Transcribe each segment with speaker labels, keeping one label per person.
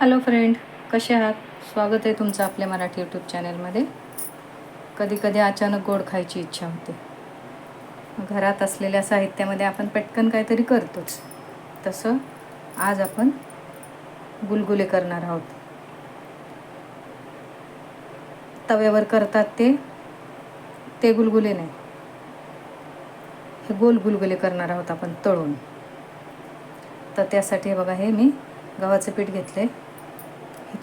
Speaker 1: Hello friend कसे आहात? स्वागत आहे तुमचं आपल्या मराठी यूट्यूब चॅनलमध्ये कधी कधी अचानक गोड खायची इच्छा होते. घरात असलेल्या साहित्यामध्ये आपण पटकन काहीतरी करतोच. तसं आज आपण गुलगुले करणार आहोत. तव्यावर करतात ते ते गुलगुले नाही. हे गोल गुलगुले करणार आहोत आपण तळून. तर त्यासाठी बघा हे मी गव्हाचं पीठ घेतलं आहे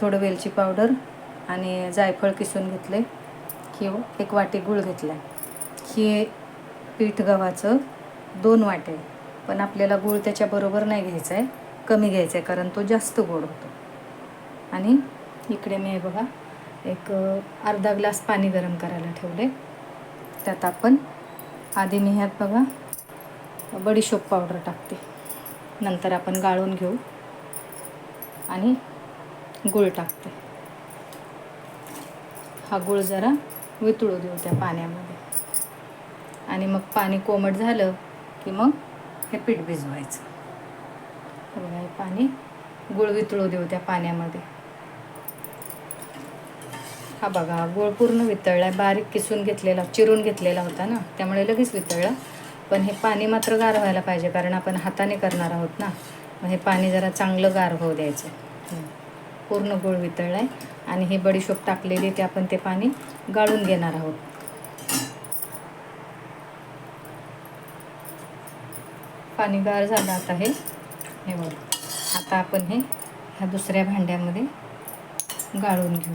Speaker 1: थोडं वेलची पावडर आणि जायफळ किसून घेतले. ही एक वाटी गूळ घेतला. की पीठ गव्हाचं दोन वाटे. पण आपल्याला गूळ त्याच्याबरोबर नाही घ्यायचा आहे कमी घ्यायचा आहे कारण तो जास्त गोड होतो. आणि इकडे मी बघा एक अर्धा ग्लास पाणी गरम करायला ठेवले. त्यात आपण आधी मी ह्यात बघा बडीशोप पावडर टाकते. नंतर आपण गाळून घेऊ. आणि गूळ टाकते. हा गूळ जरा वितळू देऊ त्या पाण्यामध्ये. आणि मग पाणी कोमट झालं की मग हे पीठ भिजवायचं. बघा हे पाणी गूळ वितळू देऊ त्या पाण्यामध्ये. हा बघा गूळ पूर्ण वितळला बारीक किसून घेतलेला चिरून घेतलेला होता ना त्यामुळे लगेच वितळला. पण हे पाणी मात्र गार व्हायला पाहिजे कारण आपण हाताने करणार आहोत ना. मग हे पाणी जरा चांगलं गार होऊ द्यायचं. पूर्ण गोळ वितळला आहे आणि हे बडीशोप टाकलेली ते आपण ते पाणी गाळून घेणार आहोत. पाणी गार झालं आता हे. हे बघ. आता आपण हे ह्या दुसऱ्या भांड्यामध्ये गाळून घेऊ.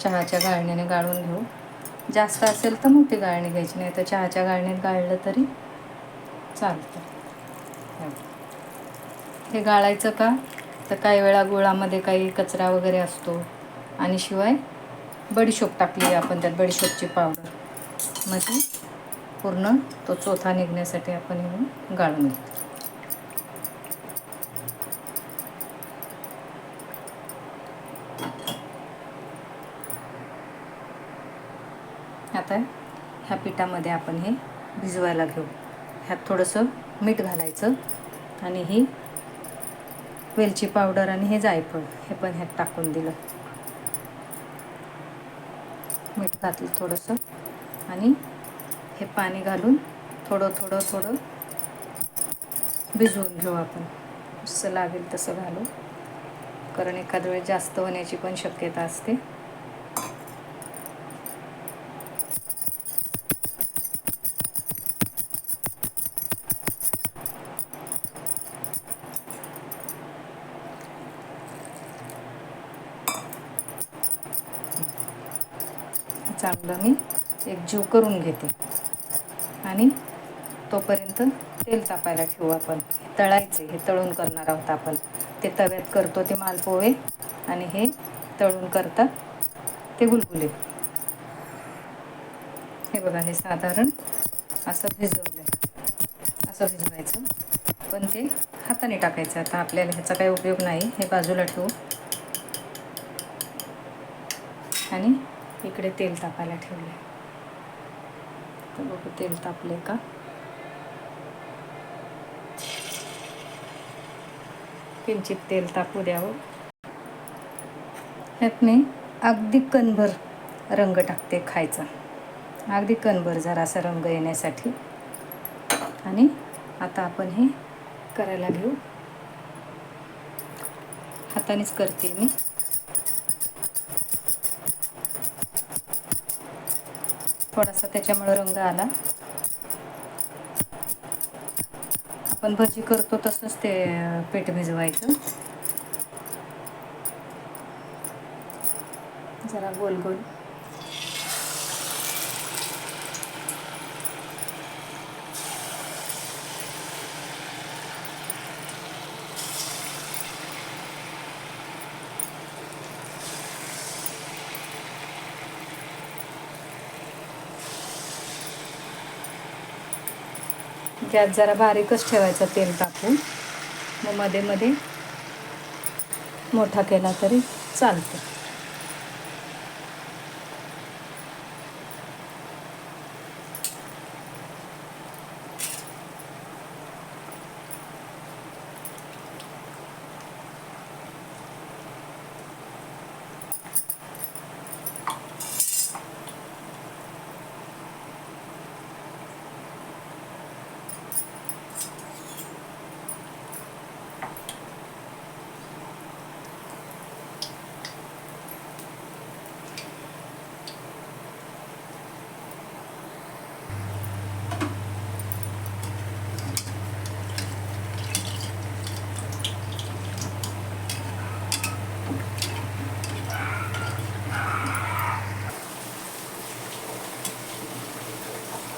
Speaker 1: चहाच्या गाळणीने गाळून घेऊ. जास्त असेल तर मोठी गाळणी घ्यायची नाही तर चहाच्या गाळणीत गाळलं तरी चालतं. हे गाळायचं का? तर काही वेळा गुळामध्ये काही कचरा वगैरे असतो. आणि शिवाय बडीशोप टाकली आपण त्यात बडीशोपची पावडर मग ती पूर्ण तो चोथा निघण्यासाठी आपण हे गाळून घेतो. आता ह्या पिठामध्ये आपण हे भिजवायला घेऊ. ह्यात थोडंसं मीठ घालायचं आणि ही वेलची पावडर आणि हे जायफळ हे पण ह्यात टाकून दिलं. मीठ घातलं थोडंसं आणि हे पाणी घालून थोडं थोडं थोडं भिजवून घेऊ आपण. जसं लागेल तसं घालू. कारण एखाद वेळेस जास्त होण्याची पण शक्यता असते. चांगलं मी एक जीव करून घेते. आणि तोपर्यंत तेल तापायला ठेवू आपण. तळायचे हे तळून करणार आहोत आपण. ते तव्यात करतो ते मालपोहे आणि हे तळून करतात ते गुलगुले. हे बघा हे साधारण असं भिजवलं आहे असं भिजवायचं. पण ते हाताने टाकायचं. आता आपल्याला ह्याचा काही उपयोग नाही. हे बाजूला ठेवू. आणि इकडे तेल तापायला ठेवले तर बघू तेल तापले का? किंचित तेल तापू द्यावं हो. ह्यात मी अगदी कणभर रंग टाकते खायचा. अगदी कणभर जरासा रंग येण्यासाठी. आणि आता आपण हे करायला घेऊ. हातानेच करते मी. थोडासा त्याच्यामुळे रंग आला. आपण भजी करतो तसंच ते पीठ भिजवायचं. जरा गोल गोल. गॅस जरा बारीकच ठेवायचा तेल टाकून. मग मध्ये मध्ये मोठा केला तरी चालतो.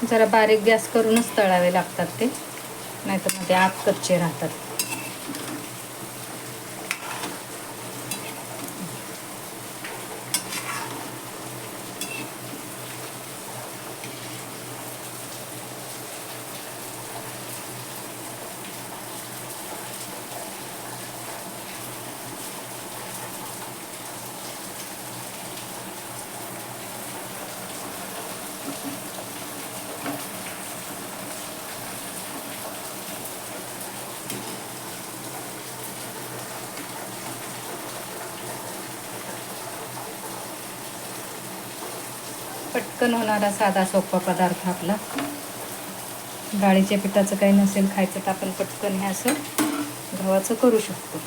Speaker 1: जरा बारीक गॅस करूनच तळावे लागतात ते. नाहीतर मग ते आत कच्चे राहतात. पटकन होणारा साधा सोपा पदार्थ आपला. डाळीच्या पिठाचं काही नसेल खायचं तर आपण पटकन हे असं गव्हाचं करू शकतो.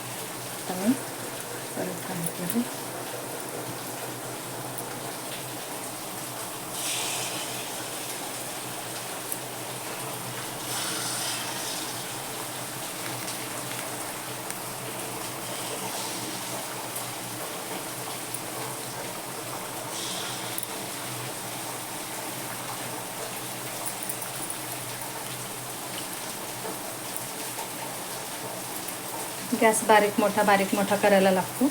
Speaker 1: गॅस बारीक मोठा बारीक मोठा करायला लागतो.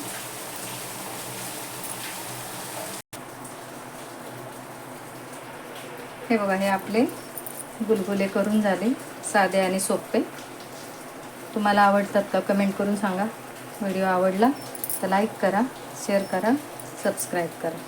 Speaker 1: हे बघा हे आपले गुलगुले करून झाले साधे आणि सोपे. तुम्हाला आवडतात का कमेंट करून सांगा. व्हिडिओ आवडला तर लाईक करा शेअर करा सबस्क्राईब करा.